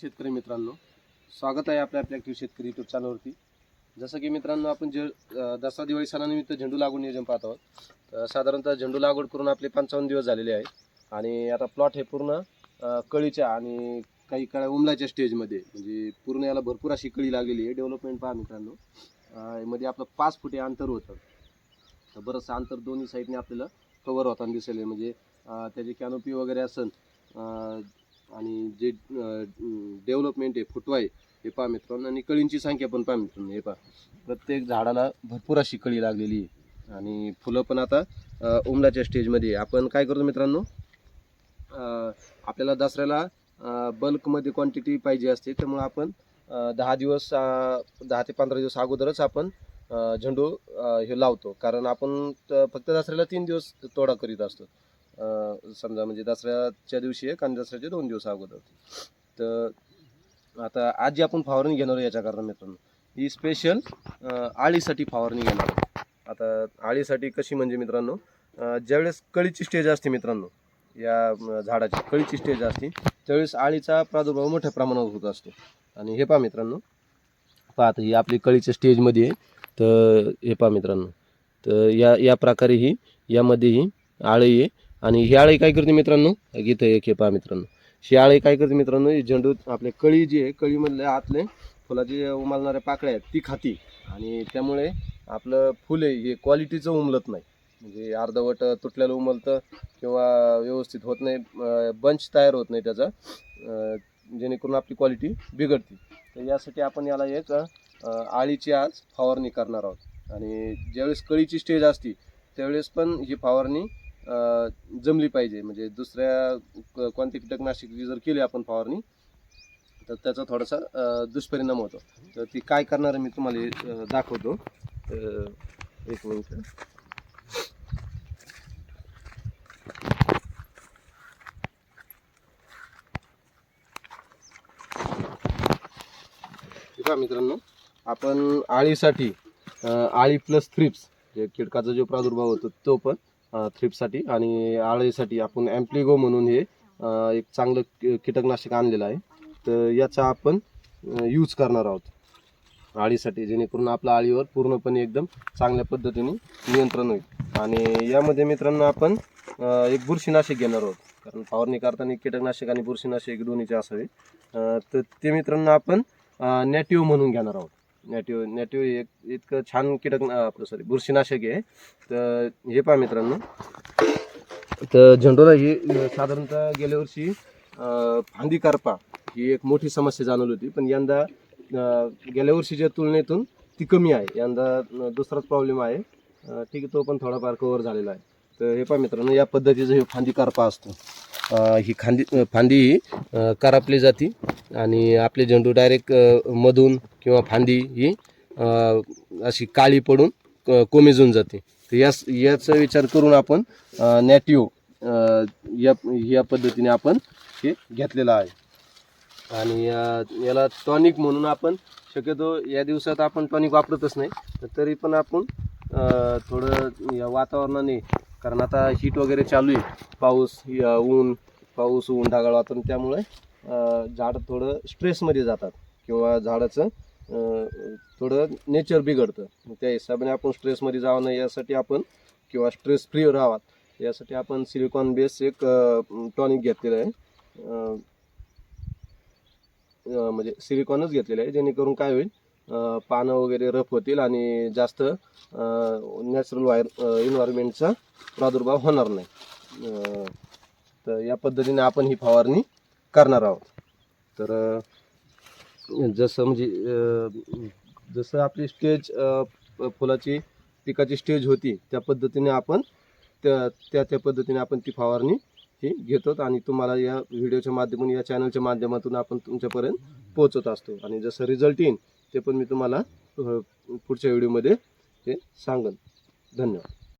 शेतकरी मित्रांनो स्वागत आहे आपल्या आपल्या ॲक्टिव्ह शेतकरी यूट्यूब चॅनलवरती जसं की मित्रांनो आपण जे दसरा दिवाळी सणानिमित्त झेंडू लागवड नियोजन पाहत आहोत. तर साधारणतः झेंडू लागवड करून आपले पंचावन्न दिवस झालेले आहे आणि आता प्लॉट हे पूर्ण कळीच्या आणि काही काळ्या उमलाच्या स्टेजमध्ये म्हणजे पूर्ण याला भरपूर अशी कळी लागलेली आहे. डेव्हलपमेंट पहा मित्रांनो. मध्ये आपलं पाच फुटे अंतर होतं. तर बरंचसं अंतर दोन्ही साईडने आपल्याला कवर होताना दिसेल म्हणजे त्याची कॅनोपी वगैरे असेल आणि जे डेव्हलपमेंट आहे फुटवा आहे हे पहा मित्रांनो आणि कळींची संख्या पण पहा मित्रांनो हे पहा. प्रत्येक झाडाला भरपूर अशी कळी लागलेली आहे. आणि फुलं पण आता उमलाच्या स्टेजमध्ये आहे. आपण काय करतो मित्रांनो? आपल्याला दसऱ्याला बल्कमध्ये क्वांटिटी पाहिजे असते त्यामुळं आपण दहा दिवस दहा ते पंधरा दिवस अगोदरच आपण झेंडू हे लावतो. कारण आपण फक्त दसऱ्याला तीन दिवस तोडा करीत असतो. समजा म्हणजे दसऱ्याच्या दिवशी एक आणि दसऱ्याच्या दोन दिवस अगोदर. तर आता आज जी आपण फवारणी घेणार याच्या याच्याकरता मित्रांनो. ही स्पेशल आळीसाठी फवारणी घेणार आता आळीसाठी कशी म्हणजे मित्रांनो ज्यावेळेस कळीची स्टेज असते मित्रांनो या झाडाची कळीची स्टेज असते त्यावेळेस आळीचा प्रादुर्भाव मोठ्या प्रमाणावर होत असतो. आणि हे पहा मित्रांनो पाहत ही आपली कळीच्या स्टेजमध्ये आहे. तर हे पहा मित्रांनो तर या या प्रकारे ही यामध्ये ही आळी आहे. आणि ही आळी काय करते मित्रांनो? इथं एक हे पहा मित्रांनो. ही आळी काय करते मित्रांनो? ही झेंडू आपले कळी जी आहे कळीमधले आतले फुलाचे उमालणाऱ्या पाकळ्या आहेत ती खाती. आणि त्यामुळे आपलं फुल आहे हे क्वालिटीचं उमलत नाही. म्हणजे अर्धवट तुटलेलं उमलतं किंवा व्यवस्थित होत नाही बंच तयार होत नाही त्याचा जेणेकरून आपली क्वालिटी बिघडते. तर यासाठी आपण याला एक आळीची आज फवारणी करणार आहोत. आणि ज्यावेळेस कळीची स्टेज असती त्यावेळेस पण ही फवारणी जमली पाहिजे. म्हणजे दुसऱ्या क- कीटकनाशक जर केली आपण फवारणी तर त्याचा थोडासा दुष्परिणाम होतो. तर ती काय करणार आहे मी तुम्हाला दाखवतो. एक मिनिट. मित्रांनो आपण आळीसाठी आळी प्लस थ्रिप्स जे कीटकाचा जो प्रादुर्भाव होतो तो पण थ्रिपसाठी आणि आळीसाठी आपण ॲम्प्लिगो म्हणून हे एक चांगलं कीटकनाशक आणलेलं आहे. तर याचा आपण यूज करणार आहोत आळीसाठी जेणेकरून आपल्या आळीवर पूर्णपणे एकदम चांगल्या पद्धतीने नियंत्रण होईल. आणि यामध्ये मित्रांनो आपण एक बुरशीनाशक घेणार आहोत. कारण फवारणी करताना कीटकनाशक आणि बुरशीनाशक दोन्हीचे असावे. तर ते मित्रांनो आपण नॅटिव्ह म्हणून घेणार आहोत. नॅटिव्ह नॅटिव्ह एक इतकं छान कीटक आपलं सॉरी बुरशीनाशक आहे. तर हे पहा मित्रांनो. तर झेंडूला ही साधारणतः गेल्या वर्षी फांदी करपा ही एक मोठी समस्या जाणवली होती. पण यंदा गेल्या वर्षीच्या तुलनेतून ती कमी आहे. यंदा दुसराच प्रॉब्लेम आहे. ठीक आहे तो पण थोडाफार कव्हर झालेला आहे. तर हे पहा मित्रांनो या पद्धतीचं हे फांदी करपा असतो. ही खांदी फांदी ही करापली जाते. आणि आपले झेंडू डायरेक्ट मधून किंवा फांदी ही अशी काळी पडून क- कोमेजून जाते. तर याच याचा विचार करून आपण नॅटिव्ह या या पद्धतीने आपण हे घेतलेलं आहे. आणि याला टॉनिक म्हणून आपण शक्यतो या दिवसात आपण टॉनिक वापरतच नाही. तर तरी पण आपण थोडं या वातावरणाने कारण आता हीट वगैरे चालू आहे. पाऊस ऊन पाऊस ऊन ढगाळ वातावरण त्यामुळे झाड झाडं थोडं स्ट्रेसमध्ये जातात किंवा झाडाचं थोडं नेचर बिघडतं. त्या हिशोबाने आपण स्ट्रेसमध्ये जावं नाही यासाठी आपण किंवा स्ट्रेस फ्री राहावात. यासाठी आपण सिलिकॉन बेस एक टॉनिक घेतलेलं आहे. म्हणजे सिलिकॉनच घेतलेलं आहे जेणेकरून काय होईल पानं वगैरे रफ होतील आणि जास्त नॅचरल वायर इन्व्हायरमेंटचा प्रादुर्भाव होणार नाही. तर या पद्धतीने आपण ही फवारणी करणार आहोत. तर जसं म्हणजे जसं आपली स्टेज फुलाची पिकाची स्टेज होती त्या पद्धतीने आपण त्या त्या त्या पद्धतीने आपण ती फवारणी ही घेतो आणि तुम्हाला या व्हिडिओच्या माध्यमातून या चॅनलच्या माध्यमातून आपण तुमच्यापर्यंत पोहोचत असतो. आणि जसं रिझल्ट येईन ते पण मी तुम्हाला पुढच्या व्हिडिओमध्ये ते सांगन. धन्यवाद.